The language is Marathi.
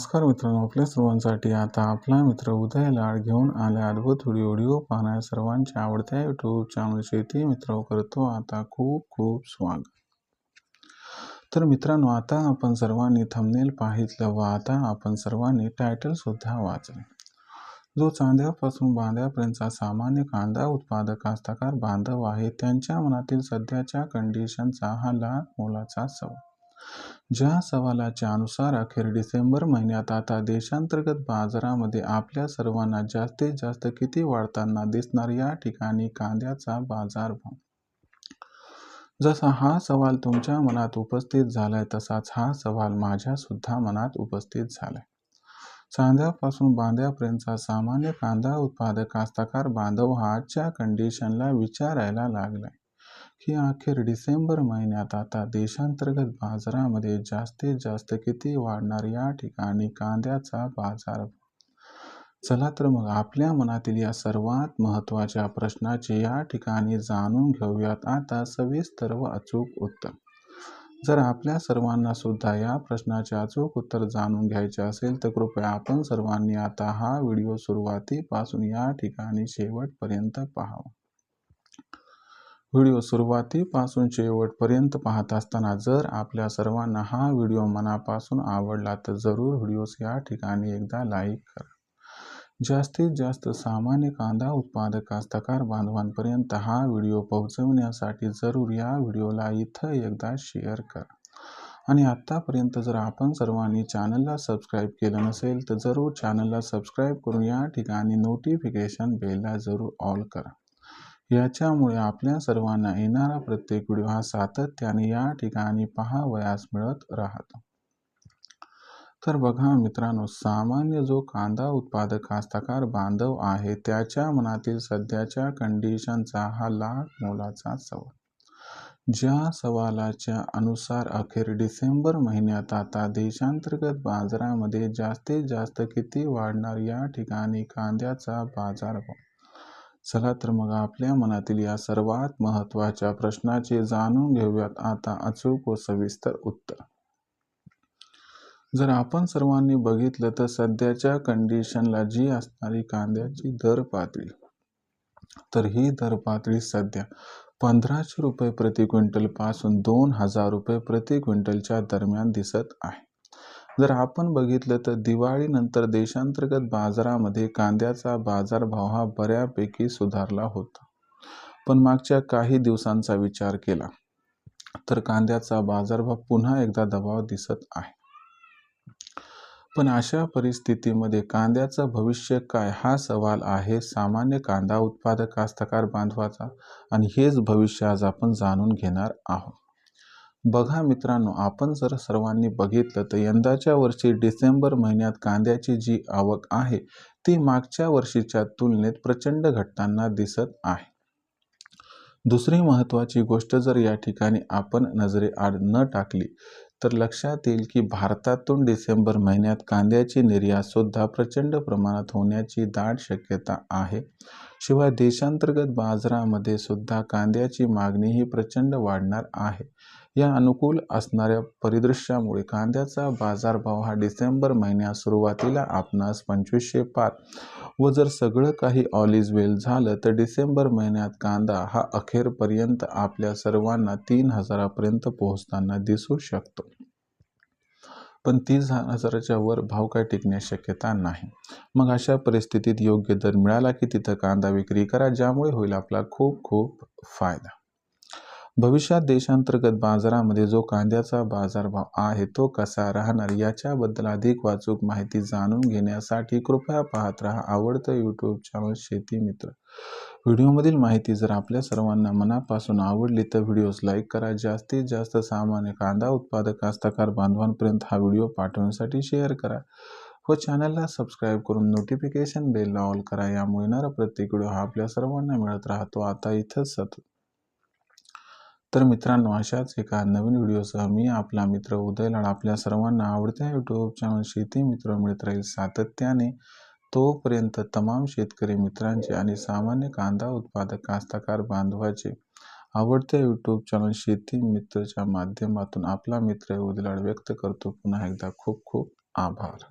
नमस्कार मित्रांनो आपल्या सर्वांसाठी आता आपला मित्र उदय लाड घेऊन आले अद्भुत व्हिडिओ व्हिडिओ सर्वांच्या आवडत्या यूट्यूब चॅनल शेती मित्र करतो आता खूप खूप स्वागत. तर मित्रांनो आता आपण सर्वांनी थंबनेल पाहितलं व आता आपण सर्वांनी टायटलसुद्धा वाचले. जो चांद्यापासून बांध्यापर्यंतचा सामान्य कांदा उत्पादक कास्तकार बांधव आहे त्यांच्या मनातील सध्याच्या कंडिशनचा हा लाख मोलाचा सवाल. ज्या सवालाच्या अनुसार अखेर डिसेंबर महिन्यात आता देशांतर्गत बाजारामध्ये आपल्या सर्वांना जास्तीत जास्त किती वाढताना दिसणार या ठिकाणी कांद्याचा बाजारभाव? जसा हा सवाल तुमच्या मनात उपस्थित झालाय तसाच हा सवाल माझ्या सुद्धा मनात उपस्थित झालाय. चांद्यापासून बांध्यापर्यंतचा सामान्य कांदा उत्पादक कास्तकार बांधव हा आजच्या कंडिशनला विचारायला लागलाय. की अखेर डिसेंबर महिन्यात आता देशांतर्गत बाजारामध्ये जास्तीत जास्त किती वाढणार या ठिकाणी कांद्याचा बाजार? चला तर मग आपल्या मनातील या सर्वात महत्त्वाच्या प्रश्नाचे या ठिकाणी जाणून घेऊयात. आता सविस्तर व अचूक उत्तर. जर आपल्या सर्वांना सुद्धा या प्रश्नाचे अचूक उत्तर जाणून घ्यायचे असेल तर कृपया आपण सर्वांनी आता हा व्हिडिओ सुरुवातीपासून या ठिकाणी शेवटपर्यंत पाहावा. व्हिडिओ सुरुवातीपासून शेवटपर्यंत पाहत असताना जर आपल्या सर्वांना हा व्हिडिओ मनापासून आवडला तर जरूर व्हिडिओस या ठिकाणी एकदा लाईक करा. जास्तीत जास्त सामान्य कांदा उत्पादक कास्तकार बांधवांपर्यंत हा व्हिडिओ पोहोचवण्यासाठी जरूर या व्हिडिओला इथं एकदा शेअर करा. आणि आत्तापर्यंत जर आपण सर्वांनी चॅनलला सबस्क्राईब केलं नसेल तर जरूर चॅनलला सबस्क्राईब करून या ठिकाणी नोटिफिकेशन बेलला जरूर ऑल करा. याच्यामुळे आपल्या सर्वांना येणारा प्रत्येक व्हिडिओ हा सातत्याने या ठिकाणी पहावयास मिळत राहतो. तर बघा मित्रांनो सामान्य जो कांदा उत्पादक कास्तकार बांधव आहे त्याच्या मनातील सध्याच्या कंडिशनचा हा लाख मोलाचा सवाल. ज्या सवालाच्या अनुसार अखेर डिसेंबर महिन्यात आता देशांतर्गत बाजारामध्ये जास्तीत जास्त किती वाढणार या ठिकाणी कांद्याचा बाजारभाव चला तर मग आपल्या मनातील या सर्वात महत्त्वाच्या प्रश्नाचे जाणून घेऊयात. आता अचूक व सविस्तर उत्तर. जर आपण सर्वांनी बघितलं तर सध्याच्या कंडिशनला जी असणारी कांद्याची दर पातळी तर ही दर पातळी सध्या पंधराशे रुपये प्रति क्विंटलपासून दोन हजार रुपये प्रति क्विंटलच्या दरम्यान दिसत आहे. जर आपण बघितलं तर दिवाळीनंतर देशांतर्गत बाजारामध्ये कांद्याचा बाजारभाव हा बऱ्यापैकी सुधारला होता. पण मागच्या काही दिवसांचा विचार केला तर कांद्याचा बाजारभाव पुन्हा एकदा दबाव दिसत आहे. पण अशा परिस्थितीमध्ये कांद्याचं भविष्य काय? हा सवाल आहे सामान्य कांदा उत्पादक कास्तकार बांधवाचा आणि हेच भविष्य आज आपण जाणून घेणार आहोत. बघा मित्रांनो आपण जर सर्वांनी बघितलं तर यंदाच्या वर्षी डिसेंबर महिन्यात कांद्याची जी आवक आहे ती मागच्या वर्षीच्या तुलनेत प्रचंड घटताना दिसत आहे. दुसरी महत्त्वाची गोष्ट जर या ठिकाणी आपण नजरे आड न टाकली तर लक्षात येईल की भारतातून डिसेंबर महिन्यात कांद्याची निर्यातसुद्धा प्रचंड प्रमाणात होण्याची दाट शक्यता आहे. शिवाय देशांतर्गत बाजारामध्ये सुद्धा कांद्याची मागणी ही प्रचंड वाढणार आहे. या अनुकूल असणाऱ्या परिदृश्यामुळे कांद्याचा बाजारभाव हा डिसेंबर महिन्यात सुरुवातीला आपणास पंचवीसशे पार व जर सगळं काही ऑल इज वेल झालं तर डिसेंबर महिन्यात कांदा हा अखेरपर्यंत आपल्या सर्वांना तीन हजारापर्यंत पोहोचताना दिसू शकतो. पण तीस हजाराच्या वर भाव काय टिकण्यास शक्यता नाही. मग अशा परिस्थितीत योग्य दर मिळाला की तिथं कांदा विक्री करा ज्यामुळे होईल आपला खूप खूप फायदा. भविष्यात देशांतर्गत बाजारामध्ये जो कांद्याचा बाजारभाव आहे तो कसा राहणार याच्याबद्दल अधिक वाचूक माहिती जाणून घेण्यासाठी कृपया पाहत राहा आवडतं यूट्यूब चॅनल शेती मित्र. व्हिडिओमधील माहिती जर आपल्या सर्वांना मनापासून आवडली तर व्हिडिओज लाईक करा. जास्तीत जास्त सामान्य कांदा उत्पादक कास्तकार बांधवांपर्यंत हा व्हिडिओ पाठवण्यासाठी शेअर करा व चॅनलला सबस्क्राईब करून नोटिफिकेशन बेलला ऑल करा. यामुळे येणारा प्रत्येक व्हिडिओ हा आपल्या सर्वांना मिळत राहतो. आता इथंच सतत तर मित्रांनो अशाच एका नवीन व्हिडिओसह मी आपला मित्र उदय लाड आपल्या सर्वांना आवडत्या यूट्यूब चॅनल शेती मित्र मिळत राहील सातत्याने. तोपर्यंत तमाम शेतकरी मित्रांचे आणि सामान्य कांदा उत्पादक कास्तकार बांधवाचे आवडत्या यूट्यूब चॅनल शेती मित्रच्या माध्यमातून आपला मित्र उदलाड व्यक्त करतो. पुन्हा एकदा खूप खूप आभार.